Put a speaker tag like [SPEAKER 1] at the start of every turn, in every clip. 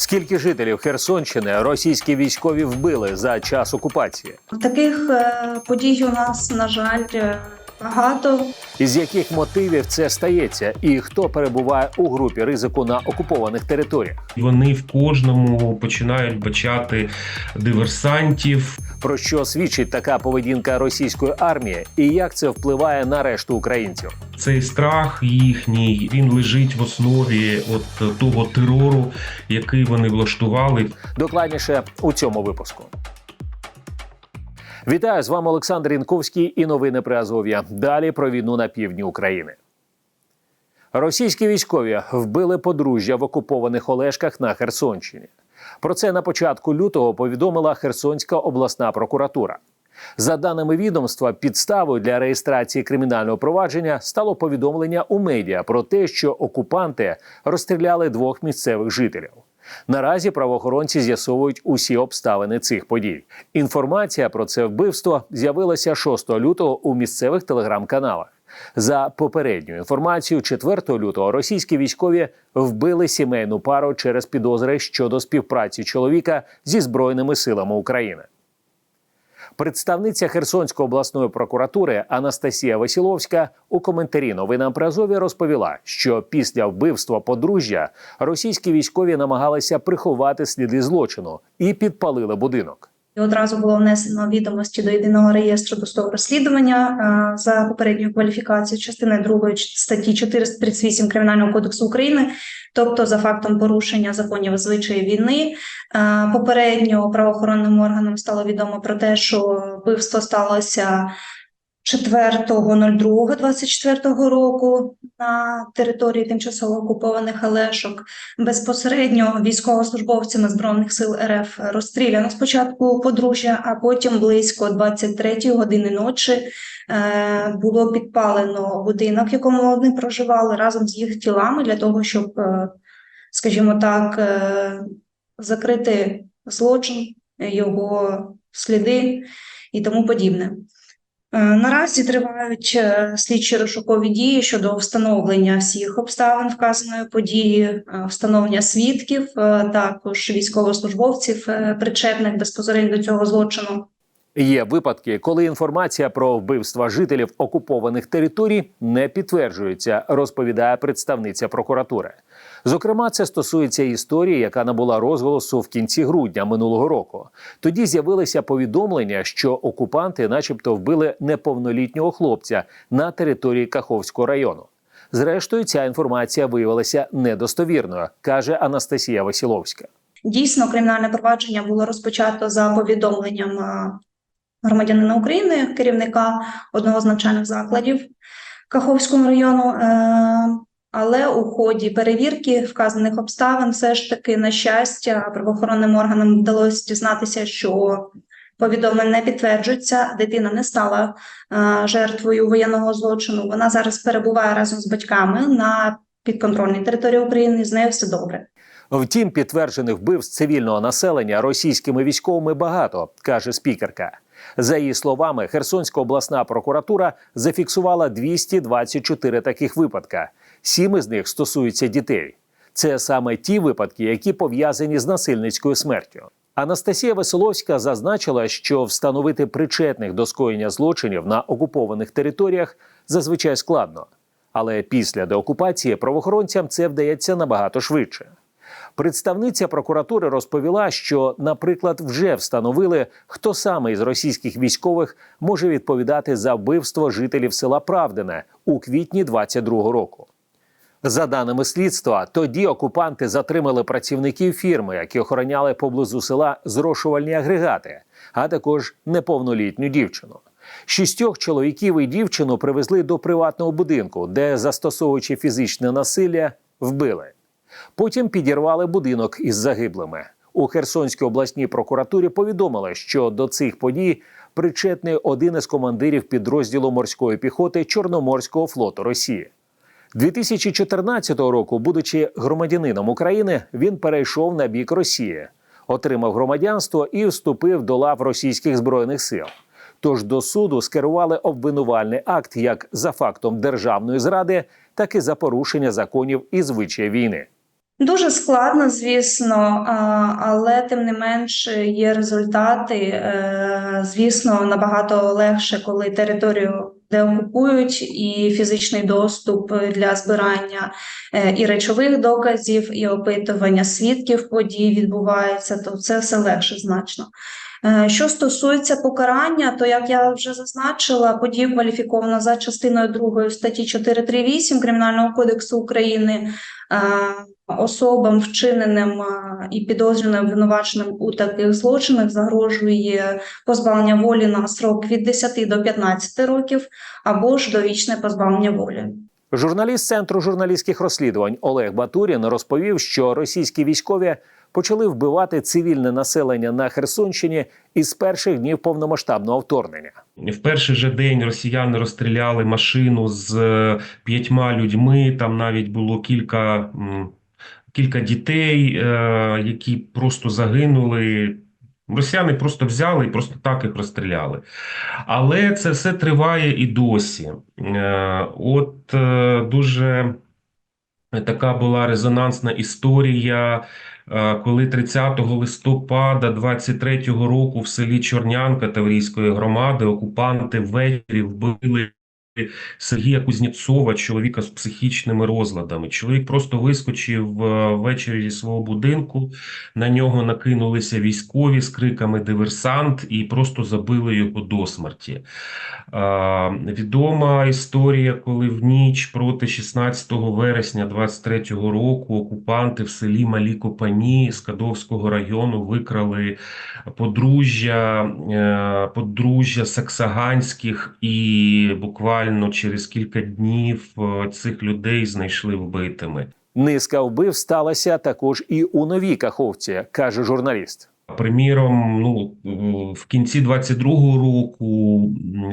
[SPEAKER 1] Скільки жителів Херсонщини російські військові вбили за час окупації?
[SPEAKER 2] Таких е, подій у нас, на жаль, е, багато.
[SPEAKER 1] Із яких мотивів це стається, і хто перебуває у групі ризику на окупованих територіях?
[SPEAKER 3] Вони в кожному починають бачати диверсантів.
[SPEAKER 1] Про що свідчить така поведінка російської армії, і як це впливає на решту українців?
[SPEAKER 3] Цей страх їхній він лежить в основі от того терору, який вони влаштували.
[SPEAKER 1] Докладніше у цьому випуску. Вітаю з вами Олександр Інковський і новини при Азов'я. Далі про війну на півдні України. Російські військові вбили подружжя в окупованих Олешках на Херсонщині. Про це на початку лютого повідомила Херсонська обласна прокуратура. За даними відомства, підставою для реєстрації кримінального провадження стало повідомлення у медіа про те, що окупанти розстріляли двох місцевих жителів. Наразі правоохоронці з'ясовують усі обставини цих подій. Інформація про це вбивство з'явилася 6 лютого у місцевих телеграм-каналах. За попередньою інформацією, 4 лютого російські військові вбили сімейну пару через підозри щодо співпраці чоловіка зі збройними силами України. Представниця Херсонської обласної прокуратури Анастасія Васіловська у коментарі новинам при розповіла, що після вбивства подружжя російські військові намагалися приховати сліди злочину і підпалили будинок.
[SPEAKER 2] І одразу було внесено відомості до єдиного реєстру досудового розслідування е, за попередньою кваліфікацією частини 2 статті 438 Кримінального кодексу України, тобто за фактом порушення законів звичаї війни. Е, Попередньо правоохоронним органам стало відомо про те, що вбивство сталося 4.02.24 року на території тимчасово окупованих Олешок безпосередньо військовослужбовцями збройних сил РФ розстріляно спочатку подружжя, а потім близько 23 години ночі е, було підпалено будинок, в якому вони проживали разом з їх тілами для того, щоб, е, скажімо так, е, закрити злочин, його сліди і тому подібне. Е, Наразі тривають е, слідчі розшукові дії щодо встановлення всіх обставин вказаної події, е, встановлення свідків, також військовослужбовців, причетних безпосередньо до цього злочину.
[SPEAKER 1] Є випадки, коли інформація про вбивства жителів окупованих територій не підтверджується, розповідає представниця прокуратури. Зокрема, це стосується історії, яка набула розголосу в кінці грудня минулого року. Тоді з'явилися повідомлення, що окупанти, начебто, вбили неповнолітнього хлопця на території Каховського району. Зрештою, ця інформація виявилася недостовірною, каже Анастасія Васіловська.
[SPEAKER 2] Дійсно, кримінальне провадження було розпочато за повідомленням е, громадянина України, керівника одного з навчальних закладів Каховського району. Але у ході перевірки вказаних обставин, все ж таки, на щастя, правоохоронним органам вдалося дізнатися, що повідомлення не підтверджується. Дитина не стала е, жертвою воєнного злочину. Вона зараз перебуває разом з батьками на підконтрольній території України. З нею все добре.
[SPEAKER 1] Втім, підтверджених вбивств цивільного населення російськими військовими багато, каже спікерка. За її словами, Херсонська обласна прокуратура зафіксувала 224 таких випадка. Сім із них стосуються дітей. Це саме ті випадки, які пов'язані з насильницькою смертю. Анастасія Веселовська зазначила, що встановити причетних до скоєння злочинів на окупованих територіях зазвичай складно. Але після деокупації правоохоронцям це вдається набагато швидше. Представниця прокуратури розповіла, що, наприклад, вже встановили, хто саме із російських військових може відповідати за вбивство жителів села Правдине у квітні 22-го року. За даними слідства, тоді окупанти затримали працівників фірми, які охороняли поблизу села зрошувальні агрегати, а також неповнолітню дівчину. Шістьох чоловіків і дівчину привезли до приватного будинку, де, застосовуючи фізичне насилля, вбили. Потім підірвали будинок із загиблими. У Херсонській обласній прокуратурі повідомили, що до цих подій причетний один із командирів підрозділу морської піхоти Чорноморського флоту Росії. 2014 року, будучи громадянином України, він перейшов на бік Росії, отримав громадянство і вступив до лав російських збройних сил. Тож до суду скерували обвинувальний акт як за фактом державної зради, так і за порушення законів і звичаїв війни.
[SPEAKER 2] Дуже складно, звісно, але тим не менш є результати. Е, Звісно, набагато легше, коли територію деокупують, і фізичний доступ для збирання е, і речових доказів, і опитування свідків подій відбувається, то це все легше значно. Е, Що стосується покарання, то як я вже зазначила, подію кваліфіковано за частиною 2 статті 438 Кримінального кодексу України е, особам, вчиненим е, і підозрюваним обвинуваченим у таких злочинах, загрожує позбавлення волі на срок від 10 до 15 років або ж довічне позбавлення волі.
[SPEAKER 1] Журналіст центру журналістських розслідувань Олег Батурін розповів, що російські військові почали вбивати цивільне населення на Херсонщині із перших днів повномасштабного вторгнення.
[SPEAKER 3] В перший же день росіяни розстріляли машину з е, п'ятьма людьми. Там навіть було кілька, кілька дітей, е, які просто загинули. Росіяни просто взяли і просто так їх розстріляли. Але це все триває і досі. Е, От е, дуже така була резонансна історія, коли 30 листопада 23-го року в селі Чорнянка Таврійської громади окупанти ввечері вбили Сергія Кузнєцова, чоловіка з психічними розладами. Чоловік просто вискочив е, ввечері зі свого будинку, на нього накинулися військові з криками диверсант і просто забили його до смерті. А, Відома історія, коли в ніч проти 16 вересня 23-го року окупанти в селі Малі Копані з Кадовського району викрали подружжя, е, подружжя Саксаганських і буквально через кілька днів е, цих людей знайшли вбитими.
[SPEAKER 1] Низка вбив сталася також і у новій Каховці, каже журналіст.
[SPEAKER 3] Приміром, ну в кінці 22-го року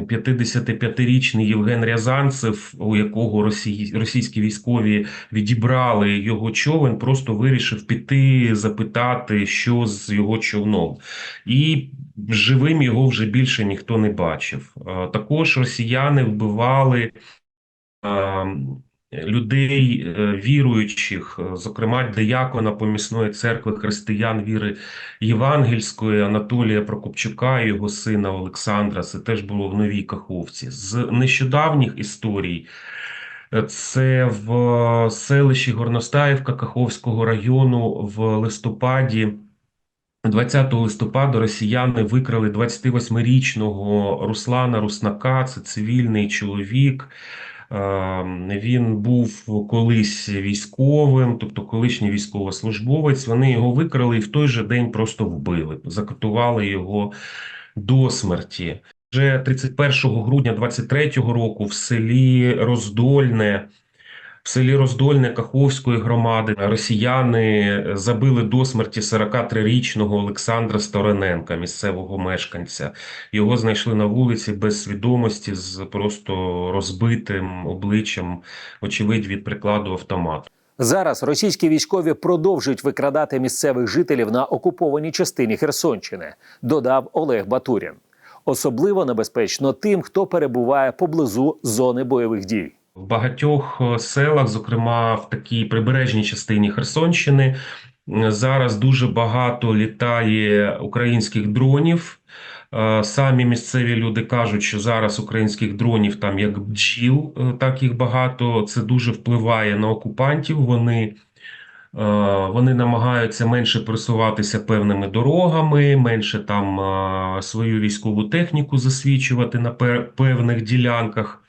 [SPEAKER 3] 55-річний Євген Рязанцев, у якого росій, російські військові відібрали його човен, просто вирішив піти запитати, що з його човном, і живим його вже більше ніхто не бачив. Також росіяни вбивали. Людей е, віруючих, е, зокрема диякона помісної церкви християн віри Євангельської Анатолія Прокопчука і його сина Олександра. Це теж було в Новій Каховці. З нещодавніх історій. е, Це в селищі Горностаївка Каховського району в листопаді 20 листопада росіяни викрали 28-річного Руслана Руснака. Це цивільний чоловік. Е, Він був колись військовим, тобто колишній військовослужбовець. Вони його викрали і в той же день просто вбили, закатували його до смерті. Вже 31 грудня 23-го року в селі Роздольне в селі Роздольне Каховської громади росіяни забили до смерті 43-річного Олександра Стороненка, місцевого мешканця. Його знайшли на вулиці без свідомості з просто розбитим обличчям, очевидь, від прикладу автомату.
[SPEAKER 1] Зараз російські військові продовжують викрадати місцевих жителів на окупованій частині Херсонщини, додав Олег Батурін. Особливо небезпечно тим, хто перебуває поблизу зони бойових дій.
[SPEAKER 3] В багатьох е, селах, зокрема в такій прибережній частині Херсонщини, зараз дуже багато літає українських дронів. Е, Самі місцеві люди кажуть, що зараз українських дронів там як бджіл, е, так їх багато. Це дуже впливає на окупантів. Вони, вони намагаються менше пересуватися певними дорогами, менше там свою військову техніку засвідчувати на пе- певних ділянках.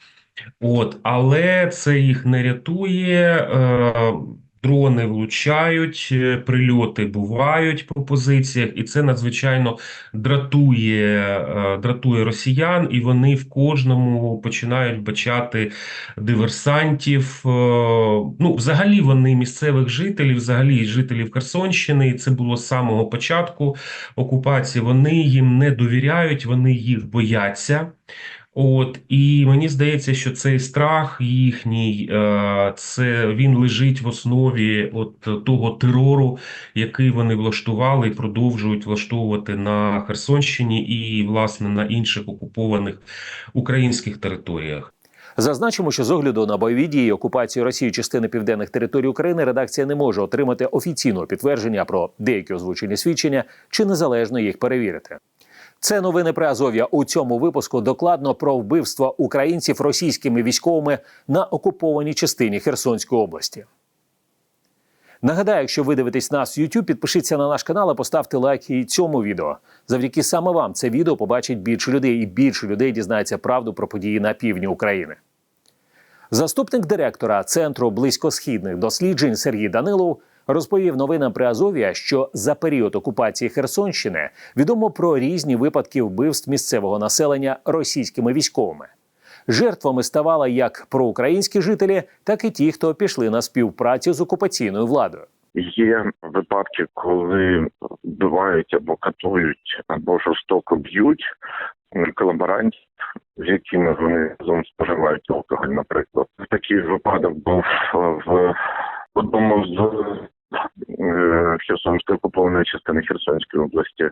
[SPEAKER 3] От, але це їх не рятує. Е, дрони влучають, е, прильоти бувають по позиціях, і це надзвичайно дратує, е, дратує росіян, і вони в кожному починають бачати диверсантів. Ну, взагалі, вони місцевих жителів, взагалі жителів Херсонщини, і це було з самого початку окупації. Вони їм не довіряють, вони їх бояться. От і мені здається, що цей страх їхній, е, це він лежить в основі от того терору, який вони влаштували і продовжують влаштовувати на Херсонщині і власне на інших окупованих українських територіях.
[SPEAKER 1] Зазначимо, що з огляду на бойові дії і окупацію Росії частини південних територій України редакція не може отримати офіційного підтвердження про деякі озвучені свідчення чи незалежно їх перевірити. Це новини при Азов'я. У цьому випуску докладно про вбивство українців російськими військовими на окупованій частині Херсонської області. Нагадаю, якщо ви дивитесь нас в YouTube, підпишіться на наш канал і поставте лайк і цьому відео. Завдяки саме вам це відео побачить більше людей, і більше людей дізнається правду про події на півдні України. Заступник директора Центру близькосхідних досліджень Сергій Данилов розповів новинам при Азов'я, що за період окупації Херсонщини відомо про різні випадки вбивств місцевого населення російськими військовими. Жертвами ставали як проукраїнські жителі, так і ті, хто пішли на співпрацю з окупаційною владою.
[SPEAKER 4] Є випадки, коли вбивають або катують, або жорстоко б'ють колаборантів, з якими вони разом споживають алкоголь, наприклад. Такий випадок був в одному з Херсонської окупованої частини Херсонської області.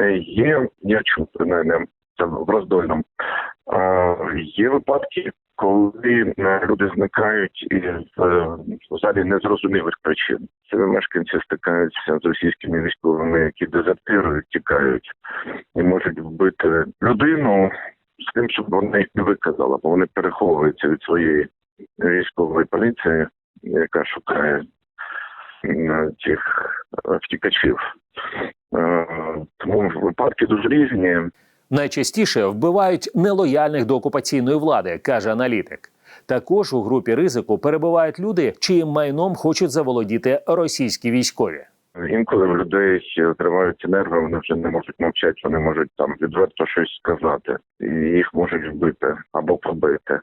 [SPEAKER 4] Е, Є, я чув принаймні, це в роздольному. Е, Є випадки, коли е, люди зникають із е, взагалі незрозумілих причин. Ці мешканці стикаються з російськими військовими, які дезертирують, тікають і можуть вбити людину з тим, щоб вона їх не виказала, бо вони переховуються від своєї військової поліції, яка шукає е, тих е, втікачів. Е, Тому випадки дуже різні.
[SPEAKER 1] Найчастіше вбивають нелояльних до окупаційної влади, каже аналітик. Також у групі ризику перебувають люди, чиїм майном хочуть заволодіти російські військові.
[SPEAKER 4] Інколи в людей тривають нерви, вони вже не можуть мовчати, вони можуть там відверто щось сказати, і їх можуть вбити або побити.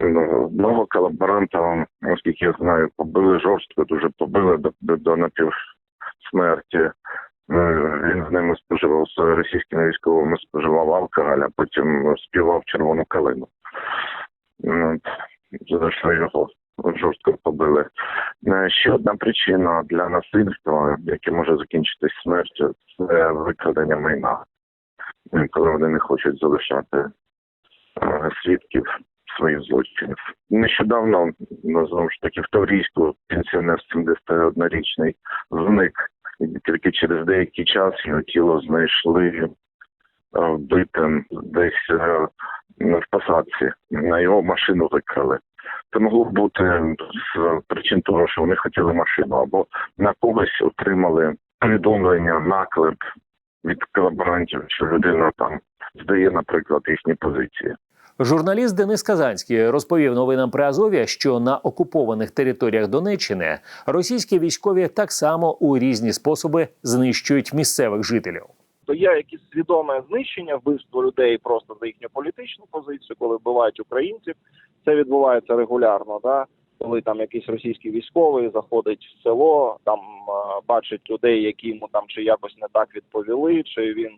[SPEAKER 4] Ну, одного колаборанта, оскільки я знаю, побили жорстко, дуже побили до, до, до напівсмерті. Е, Він з ними споживав з російськими військовими, споживав алкоголь, а потім співав червону калину. Ну, За що його жорстко побили. Е, Ще одна причина для насильства, яке може закінчитись смертю, це викрадення майна, Е, коли вони не хочуть залишати свідків своїх злочинів. Нещодавно ну, знову ж таки в Таврійську пенсіонер 71-річний зник. Тільки через деякий час його тіло знайшли е, вбитим десь е, в посадці. На його машину викрали. Це могло бути з причин того, що вони хотіли машину, або на когось отримали повідомлення, наклеп від колаборантів, що людина там здає, наприклад, їхні позиції.
[SPEAKER 1] Журналіст Денис Казанський розповів новинам при Азов'я, що на окупованих територіях Донеччини російські військові так само у різні способи знищують місцевих жителів.
[SPEAKER 5] то є якесь свідоме знищення, вбивство людей просто за їхню політичну позицію, коли вбивають українців. Це відбувається регулярно. Да? Коли там якийсь російський військовий заходить в село, там е, бачить людей, які йому там чи якось не так відповіли, чи він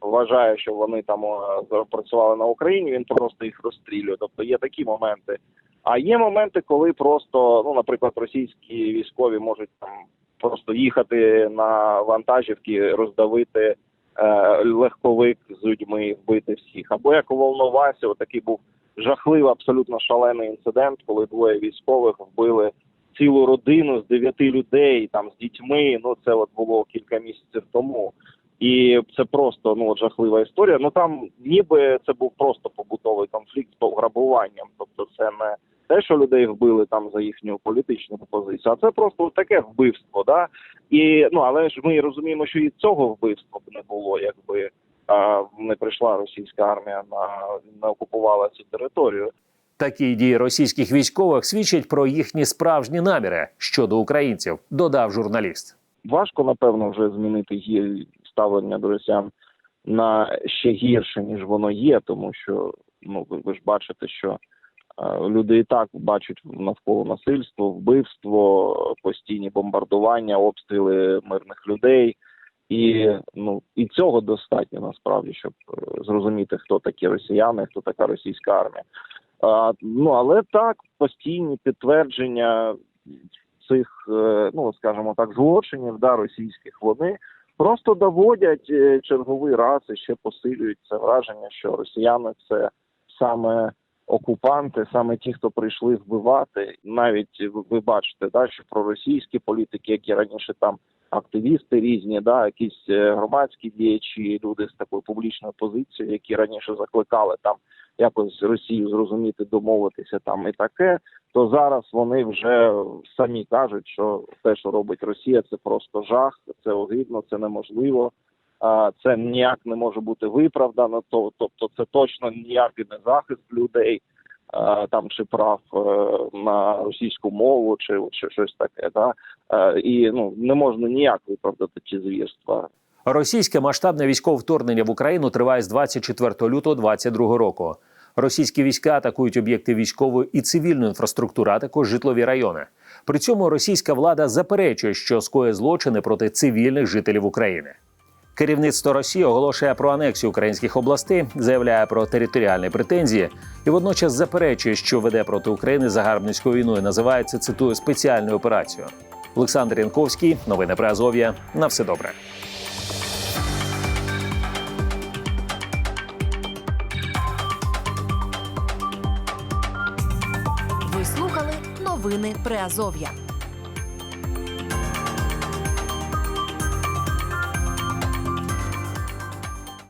[SPEAKER 5] вважає, що вони там е, працювали на Україні, він просто їх розстрілює. Тобто є такі моменти. А є моменти, коли просто, ну, наприклад, російські військові можуть там просто їхати на вантажівки, роздавити е, легковик з людьми, вбити всіх. Або як у Волновасі, такий був жахливий, абсолютно шалений інцидент, коли двоє військових вбили цілу родину з дев'яти людей, там з дітьми. Ну це от було кілька місяців тому. І це просто ну жахлива історія. Ну там ніби це був просто побутовий конфлікт з пограбуванням. Тобто, це не те, що людей вбили там за їхню політичну позицію, а це просто таке вбивство. Да? І ну але ж ми розуміємо, що і цього вбивства б не було, якби а, не прийшла російська армія на не окупувала цю територію.
[SPEAKER 1] Такі дії російських військових свідчать про їхні справжні наміри щодо українців, додав журналіст.
[SPEAKER 5] Важко, напевно, вже змінити ставлення до росіян на ще гірше, ніж воно є, тому що ну ви, ж бачите, що е, люди і так бачать навколо насильство, вбивство, постійні бомбардування, обстріли мирних людей. І ну і цього достатньо насправді, щоб е, зрозуміти, хто такі росіяни, хто така російська армія. А, ну але так, постійні підтвердження цих, е, ну скажімо так, злочинів да, російських, вони просто доводять е, черговий раз і ще посилюють це враження, що росіяни це саме окупанти, саме ті, хто прийшли вбивати, навіть ви- бачите, да, що проросійські політики, які раніше там активісти різні, да, якісь е, громадські діячі, люди з такою публічною позицією, які раніше закликали там якось Росію зрозуміти, домовитися там і таке. То зараз вони вже самі кажуть, що те, що робить Росія, це просто жах, це огидно, це неможливо. Це ніяк не може бути виправдано. Тобто, це точно ніякий не захист людей. А, Там чи прав е, на російську мову, чи, чи щось таке, да Е, і ну не можна ніяк виправдати ці звірства.
[SPEAKER 1] Російське масштабне військове вторгнення в Україну триває з 24 лютого 2022 року. Російські війська атакують об'єкти військової і цивільної інфраструктури, а також житлові райони. При цьому російська влада заперечує, що скоє злочини проти цивільних жителів України. Керівництво Росії оголошує про анексію українських областей, заявляє про територіальні претензії і водночас заперечує, що веде проти України загарбницьку війну і називає це цитую спеціальною операцією. Олександр Янковський, новини про Азов'я. На все добре.
[SPEAKER 6] Ви слухали новини Приазов'я.